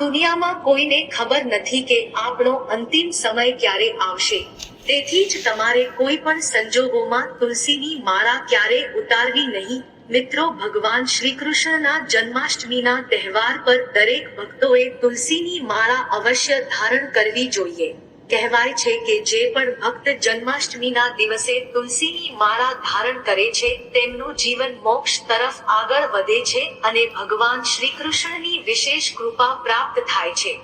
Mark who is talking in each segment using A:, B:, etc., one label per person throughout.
A: દુનિયામાં કોઈને ખબર નથી કે આપણો અંતિમ સમય ક્યારે આવશે. તેથી જ તમારે કોઈ પણ સંજોગોમાં તુલસીની માળા ક્યારે ઉતારવી નહીં. મિત્રો, ભગવાન શ્રી કૃષ્ણના જન્માષ્ટમીના તહેવાર પર દરેક ભક્તોએ તુલસીની માળા અવશ્ય ધારણ કરવી જોઈએ. કહેવાય છે કે જે પણ ભક્ત જન્માષ્ટમીના દિવસે તુલસીની માળા ધારણ કરે છે, તેમનું જીવન મોક્ષ તરફ આગળ વધે છે અને ભગવાન શ્રી કૃષ્ણની વિશેષ કૃપા પ્રાપ્ત થાય છે.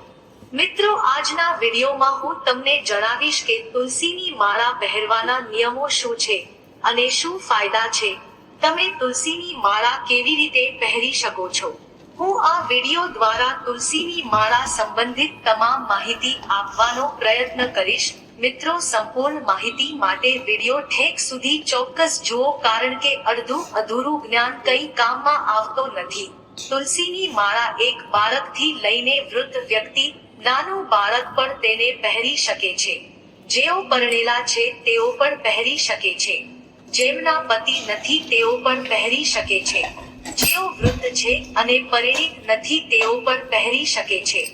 A: મિત્રો, આજના વિડીયોમાં હું તમને જણાવીશ કે તુલસીની માળા પહેરવાના નિયમો શું છે અને શું ફાયદા છે. તમે તુલસીની માળા કેવી રીતે પહેરી શકો છો? હું આ વીડિયો દ્વારા તુલસીની માળા સંબંધિત તમામ માહિતી આપવાનો પ્રયત્ન કરીશ. મિત્રો, સંપૂર્ણ માહિતી માટે વીડિયો ઠેક સુધી ચોક્કસ જુઓ કારણ કે અડધું અધૂરું જ્ઞાન કઈ કામમાં આવતો નથી. તુલસીની માળા એક બાળકથી લઈને વૃદ્ધ વ્યક્તિ, નાનું બાળક પણ તેને પહેરી શકે છે. જેઓ પરણેલા છે, તેઓ પણ પહેરી શકે છે. જેમના પતિ નથી, તેઓ પણ પહેરી શકે છે. જેઓ વૃદ્ધ છે અને પરિણીત નથી તેઓ પણ પહેરી શકે છે.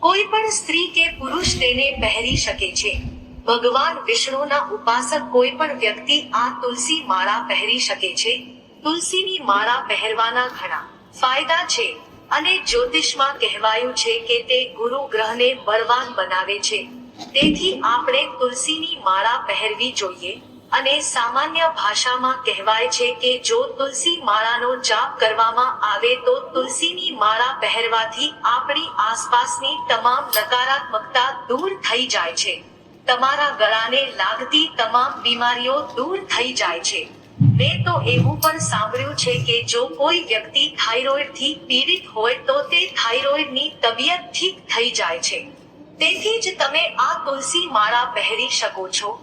A: કોઈ પણ સ્ત્રી કે પુરુષ તેને પહેરી શકે છે. ભગવાન વિષ્ણુના ઉપાસક કોઈ પણ વ્યક્તિ આ તુલસી માળા પહેરી શકે છે. તુલસીની માળા પહેરવાના ઘણા ફાયદા છે અને જ્યોતિષમાં કહેવાયું છે કે તે ગુરુ ગ્રહને બળવાન બનાવે છે. તેથી આપણે તુલસીની માળા પહેરવી જોઈએ. અને સામાન્ય ભાષામાં કહેવાય છે કે જો તુલસી માળાનો જાપ કરવામાં આવે તો તુલસીની માળા પહેરવાથી આપણી આસપાસની તમામ નકારાત્મકતા દૂર થઈ જાય છે. તમારા ગળાને લાગતી તમામ બીમારીઓ દૂર થઈ જાય છે. મેં તો એવું પણ સાંભળ્યું છે કે જો કોઈ વ્યક્તિ થાઇરોઇડથી પીડિત હોય તો તે થાઇરોઇડની તબિયત ઠીક થઈ જાય છે. તેથી જ તમે આ તુલસી માળા પહેરી શકો છો.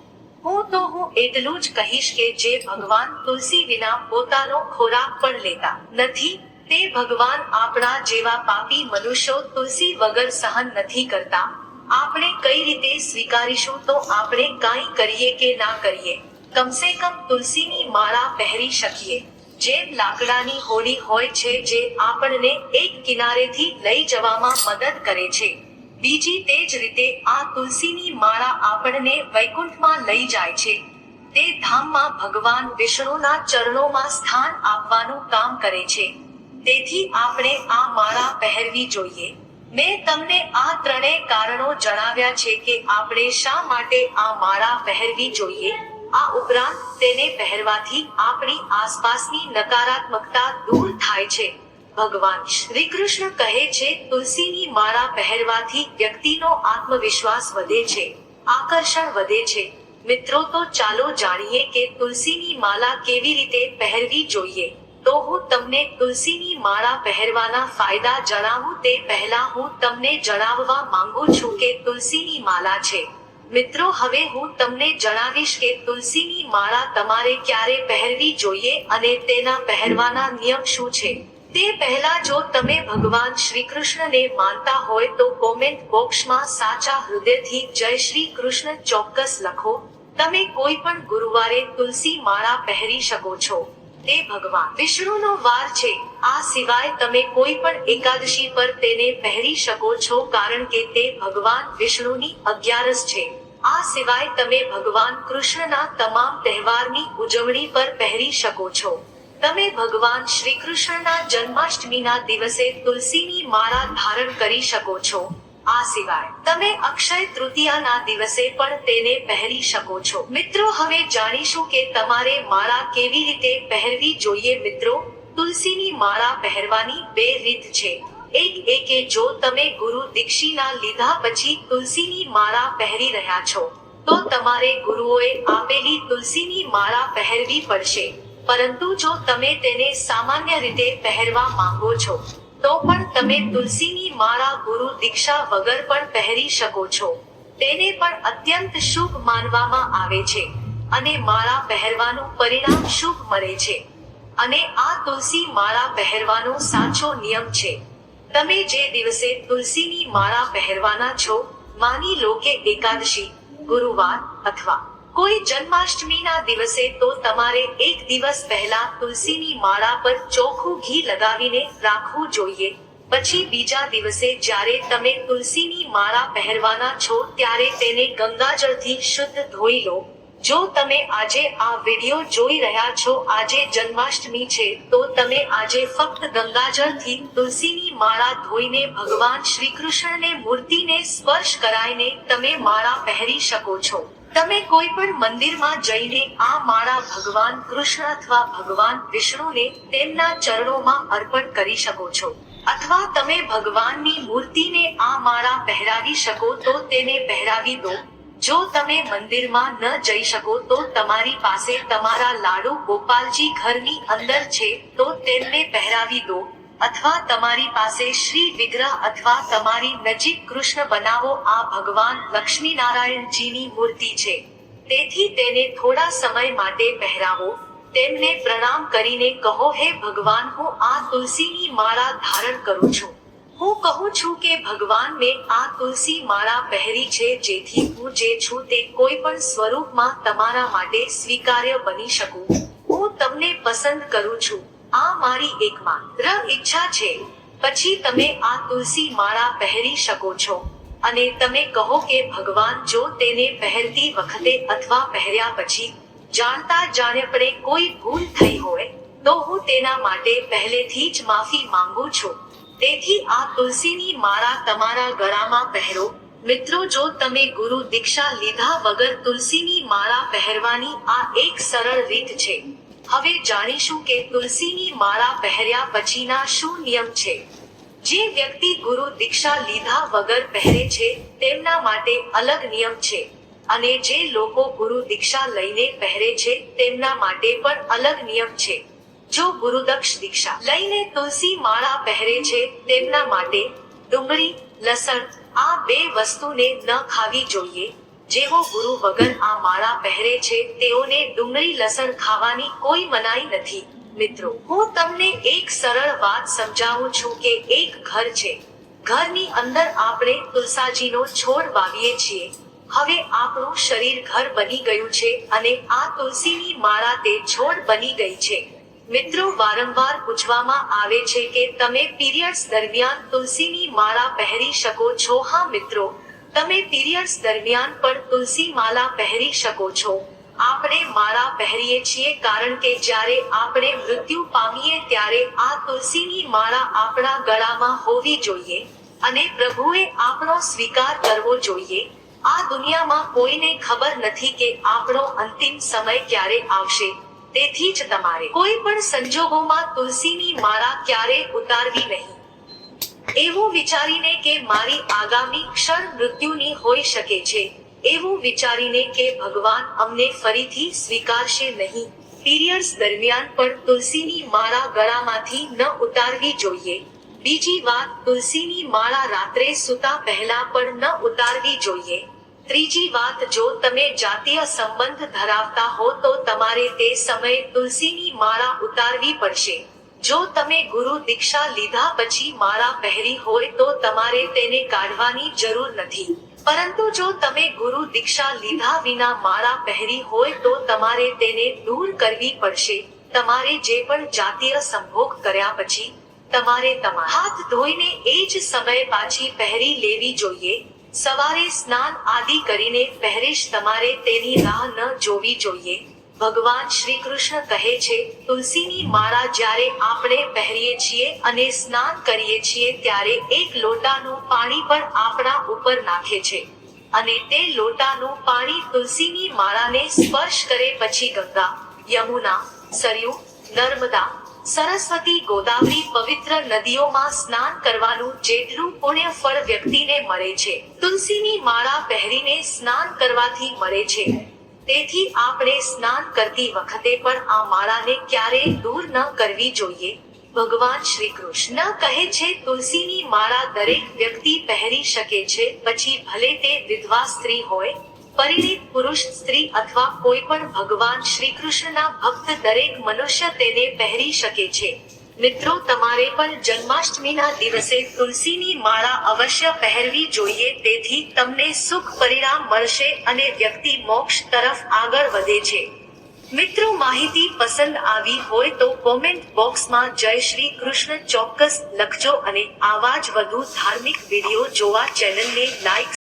A: હું તો હું એટલું જ કહીશ કે જે ભગવાન તુલસી વિના પોતાનો ખોરાક પણ લેતા નથી, તે ભગવાન આપણા જેવા પાપી મનુષ્યો તુલસી વગર સહન નથી કરતા. આપણે કઈ રીતે સ્વીકારીશું તો આપણે કાંઈ કરીએ કે ના કરીએ? કમસે કમ તુલસીની માળા પહેરી શકીએ. જેમ લાકડાની હોડી હોય છે, જે આપણને એક કિનારેથી લઈ જવામાં મદદ કરે છે. બીજી તે જ રીતે આ તુલસીની માળા આપણને વૈકુંઠમાં લઈ જાય છે. તે ધામમાં ભગવાન વિષ્ણુના ચરણોમાં સ્થાન આપવાનું કામ કરે છે. તેથી આપણે આ માળા પહેરવી જોઈએ. મેં તમને આ ત્રણેય કારણો જણાવ્યા છે કે આપણે શા માટે આ માળા પહેરવી જોઈએ. આ ઉપરાંત તેને પહેરવાથી આપણી આસપાસની નકારાત્મકતા દૂર થાય છે. ભગવાન શ્રી કૃષ્ણ કહે છે, તુલસીની માળા પહેરવાથી વ્યક્તિનો આત્મવિશ્વાસ વધે છે, આકર્ષણ વધે છે. મિત્રો, તો ચાલો જાણીએ કે તુલસીની માળા કેવી રીતે પહેરવી જોઈએ. તો હું તમને તુલસીની માળા પહેરવાના ફાયદા જણાવું તે પહેલા હું તમને જણાવવા માંગુ છું કે તુલસીની માળા છે. મિત્રો, હવે હું તમને જણાવીશ કે તુલસીની માળા તમારે ક્યારે પહેરવી જોઈએ અને તેના પહેરવાના નિયમ શું છે. તે પહેલા જો તમે ભગવાન શ્રી કૃષ્ણને માનતા હોય તો કોમેન્ટ બોક્સમાં સાચા હૃદયથી જય શ્રી કૃષ્ણ ચોક્કસ લખો. તમે કોઈ પણ ગુરુવારે તુલસી માળા પહેરી શકો છો. તે ભગવાન, વિષ્ણુનો વાર છે. આ સિવાય તમે કોઈ પણ એકાદશી પર તેને પહેરી શકો છો કારણ કે તે ભગવાન વિષ્ણુની અગિયારસ છે. આ સિવાય તમે ભગવાન કૃષ્ણના તમામ તહેવારની ઉજવણી પર પહેરી શકો છો. તમે ભગવાન શ્રી કૃષ્ણના જન્માષ્ટમીના દિવસે તુલસીની માળા ધારણ કરી શકો છો. આ સિવાય, તમે અક્ષય તૃતીયાના દિવસે પણ તેને પહેરી શકો છો. મિત્રો, હવે જાણીશું કે તમારે માળા કેવી રીતે પહેરવી જોઈએ મિત્રો. તુલસીની માળા પહેરવાની બે રીત છે. એક એ કે જો તમે ગુરુ દીક્ષિના લીધા પછી તુલસીની માળા પહેરી રહ્યા છો, તો તમારે ગુરુઓએ આપેલી તુલસીની માળા પહેરવી પડશે. પરંતુ જો તમે તેને સામાન્ય રીતે પહેરવા માંગો છો, તો પણ તમે તુલસીની માળા ગુરુ દીક્ષા વગર પણ પહેરી શકો છો. તેને પણ અત્યંત શુભ માનવામાં આવે છે અને માળા પહેરવાનું પરિણામ શુભ મળે છે. અને આ તુલસી માળા પહેરવાનો સાચો નિયમ છે. તમે જે દિવસે તુલસીની માળા પહેરવાના છો, માની લો કે એકાદશી, ગુરુવાર અથવા કોઈ જન્માષ્ટમીના દિવસે તો તમારે એક દિવસ પહેલા તુલસીની માળા પર ચોખ્ખું ઘી લગાવીને રાખવું જોઈએ. પછી બીજા દિવસે જ્યારે તમે તુલસીની માળા પહેરવાના છો ત્યારે તેને ગંગાજળથી શુદ્ધ ધોઈ લો. જો તમે આજે આ વિડિયો જોઈ રહ્યા છો, આજે જન્માષ્ટમી છે, તો તમે આજે ફક્ત ગંગાજળથી તુલસીની માળા ધોઈને ભગવાન શ્રી કૃષ્ણને મૂર્તિને સ્પર્શ કરાઈને તમે માળા પહેરી શકો છો. તમે કોઈ પણ મંદિરમાં જઈને આ માળા ભગવાન કૃષ્ણ અથવા ભગવાન વિષ્ણુને તેમના ચરણોમાં અર્પણ કરી શકો છો. અથવા તમે ભગવાનની મૂર્તિને આ માળા પહેરાવી શકો તો તેને પહેરાવી દો. જો તમે મંદિરમાં ન જઈ શકો તો તમારી પાસે તમારા લાડુ ગોપાલજી ઘરની અંદર છે તો તેમને પહેરાવી દો. અથવા તમારી પાસે શ્રી વિગ્રહ અથવા તમારી નજીક કૃષ્ણ બનાવો આ ભગવાન લક્ષ્મી નારાયણજીની મૂર્તિ છે. તેથી તેને થોડા સમય માટે પહેરાવો. તેમને પ્રણામ કરીને કહો, હે ભગવાન, હું આ તુલસીની માળા ધારણ કરું છું. હું કહું છું કે ભગવાન મેં આ તુલસી માળા પહેરી છે, જેથી હું જે છું તે કોઈ પણ સ્વરૂપમાં તમારા માટે સ્વીકાર્ય બની શકું. હું તમને પસંદ કરું છું. આ મારી એકમાત્ર ઈચ્છા છે. પછી તમે આ તુલસી માળા પહેરી શકો છો અને તમે કહો કે ભગવાન જો તેને પહેરતી વખતે અથવા પહેર્યા પછી જાણતા જાણ્યપણે કોઈ ભૂલ થઈ હોય, તો હું તેના માટે પહેલેથી જ માફી માંગુ છું. તેથી આ તુલસીની માળા તમારા ગળામાં પહેરો. મિત્રો, જો તમે ગુરુ દીક્ષા લીધા વગર તુલસીની માળા પહેરવાની આ એક સરળ રીત છે. હવે જાણીશું કે તુલસીની માળા પહેર્યા પછીના શું નિયમ છે. જે વ્યક્તિ ગુરુ દીક્ષા લીધા વગર પહેરે છે, તેમના માટે અલગ નિયમ છે. અને જે લોકો ગુરુ દીક્ષા લઈને પહેરે છે, તેમના માટે પણ અલગ નિયમ છે. જો ગુરુદક્ષ દીક્ષા લઈને તુલસી માળા પહેરે છે, તેમના માટે ડુંગળી, લસણ આ બે વસ્તુને ન ખાવી જોઈએ. જેઓ ગુરુ વગર આ માળા પહેરે છે, તેઓને ડુંગળી લસણ ખાવાની કોઈ મનાઈ નથી. મિત્રો, હું તમને એક સરળ વાત સમજાવું છું કે એક ઘર છે. ઘરની અંદર આપણે તુલસાજીનો છોડ વાવીએ છીએ. હવે આપણું શરીર ઘર બની ગયું છે અને આ તુલસીની માળા તે છોડ બની ગઈ છે. મિત્રો, વારંવાર પૂછવામાં આવે છે કે તમે પીરિયડ્સ દરમિયાન તુલસીની માળા પહેરી શકો છો? હા, મિત્રો. તમે પીરિયડ્સ દરમિયાન પણ તુલસી માલા પહેરી શકો છો. આપણે માળા પહેરીએ છીએ કારણ કે જ્યારે આપણે મૃત્યુ પામીએ ત્યારે આ તુલસીની માળા આપણા ગળામાં હોવી જોઈએ અને પ્રભુએ આપણો સ્વીકાર કરવો જોઈએ. આ દુનિયામાં કોઈને ખબર નથી કે આપણો અંતિમ સમય ક્યારે આવશે. તેથી જ તમારે કોઈ પણ સંજોગોમાં તુલસીની માળા ક્યારે ઉતારવી નહીં. એવું વિચારીને કે મારી આગામી ક્ષણ મૃત્યુની હોઈ શકે છે. એવું વિચારીને કે ભગવાન અમને ફરીથી સ્વીકારશે નહીં. પીરિયડ્સ દરમિયાન પણ તુલસીની માળા ગળામાંથી ન ઉતારવી જોઈએ. બીજી વાત, તુલસીની માળા રાત્રે સૂતા પહેલા પણ ન ઉતારવી જોઈએ. ત્રીજી વાત, જો તમે જાતીય સંબંધ ધરાવતા હો તો તમારે તે સમયે તુલસીની માળા ઉતારવી પડશે. જો તમે ગુરુ દીક્ષા લીધા પછી માળા પહેરી હોય તો તમારે તેને કાઢવાની જરૂર નથી. પરંતુ જો તમે ગુરુ દીક્ષા લીધા વિના માળા પહેરી હોય તો તમારે તેને દૂર કરવી પડશે. તમારે જે પણ જાતીય સંભોગ કર્યા પછી તમારે તમારા હાથ ધોઈને એ જ સમય પાછી પહેરી લેવી જોઈએ. સવારે સ્નાન આદિ કરીને પહેરીશ તમારે તેની રાહ ન જોવી જોઈએ. ભગવાન શ્રી કૃષ્ણ કહે છે, તુલસીની માળા જ્યારે આપણે પહેરીએ છીએ અને સ્નાન કરીએ છીએ ત્યારે એક લોટાનું પાણી પણ આપણા ઉપર નાખે છે. અને તે લોટાનું પાણી તુલસીની માળાને સ્પર્શ કરે પછી ગંગા, યમુના, સરયુ, નર્મદા, સરસ્વતી ગોદાવરી પવિત્ર નદીઓમાં સ્નાન કરવાનું જેટલું પુણ્ય ફળ વ્યક્તિને મળે છે, તુલસીની માળા પહેરીને સ્નાન કરવાથી મળે છે. તેથી આપણે સ્નાન કરતી વખતે પણ આ માળાને ક્યારેય દૂર ન કરવી જોઈએ. ભગવાન શ્રી કૃષ્ણ કહે છે, તુલસીની માળા દરેક વ્યક્તિ પહેરી શકે છે, પછી ભલે તે વિધવા સ્ત્રી હોય, પરિણીત પુરુષ સ્ત્રી અથવા કોઈ પણ ભગવાન શ્રી કૃષ્ણના ભક્ત દરેક મનુષ્ય તેને પહેરી શકે છે. મિત્રો તમારે પણ જન્માષ્ટમીના દિવસે તુલસીની માળા અવશ્ય પહેરવી જોઈએ, તેથી તમને સુખ પરિણામ મળશે અને વ્યક્તિ મોક્ષ તરફ આગળ વધે છે. મિત્રો, માહિતી પસંદ આવી હોય તો કોમેન્ટ બોક્સમાં જય શ્રી કૃષ્ણ ચોક્કસ લખજો અને આવા જ વધુ ધાર્મિક વીડિયો જોવા ચેનલને લાઈક